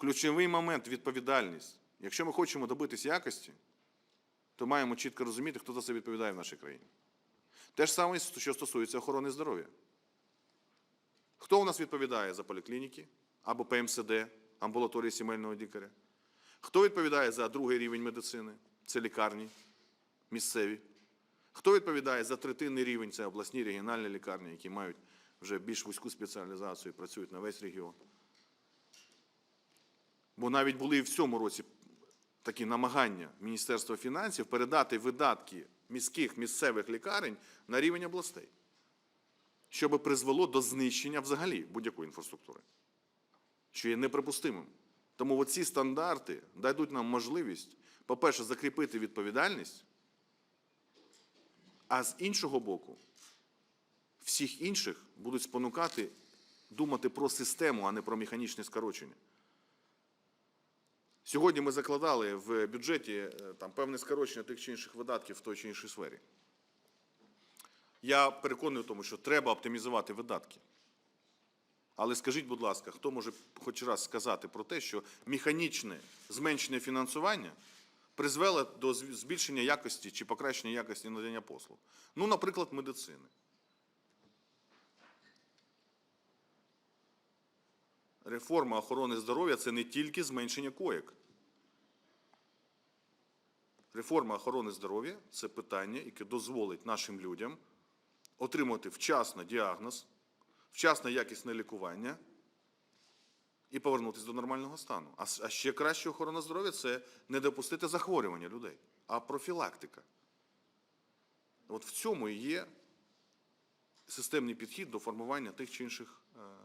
Ключовий момент відповідальність. Якщо ми хочемо добитись якості, то маємо чітко розуміти, хто за це відповідає в нашій країні. Те ж саме, що стосується охорони здоров'я. Хто у нас відповідає за поліклініки або ПМСД, амбулаторії сімейного лікаря? Хто відповідає за другий рівень медицини? Це лікарні місцеві. Хто відповідає за третинний рівень? Це обласні регіональні лікарні, які мають вже більш вузьку спеціалізацію і працюють на весь регіон. Бо навіть були в цьому році такі намагання Міністерства фінансів передати видатки міських місцевих лікарень на рівень областей, щоб призвело до знищення взагалі будь-якої інфраструктури, що є неприпустимим. Тому оці стандарти дадуть нам можливість, по-перше, закріпити відповідальність, а з іншого боку, всіх інших будуть спонукати думати про систему, а не про механічне скорочення. Сьогодні ми закладали в бюджеті е, там, певне скорочення тих чи інших видатків в той чи іншій сфері. Я переконаний в тому, що треба оптимізувати видатки. Але скажіть, будь ласка, хто може хоч раз сказати про те, що механічне зменшення фінансування призвело до збільшення якості чи покращення якості надання послуг? Ну, наприклад, медицини. Реформа охорони здоров'я це не тільки зменшення коєк. Реформа охорони здоров'я це питання, яке дозволить нашим людям отримати вчасно діагноз, вчасне якісне лікування і повернутися до нормального стану. А ще краще охорона здоров'я це не допустити захворювання людей, а профілактика. От в цьому і є системний підхід до формування тих чи інших е.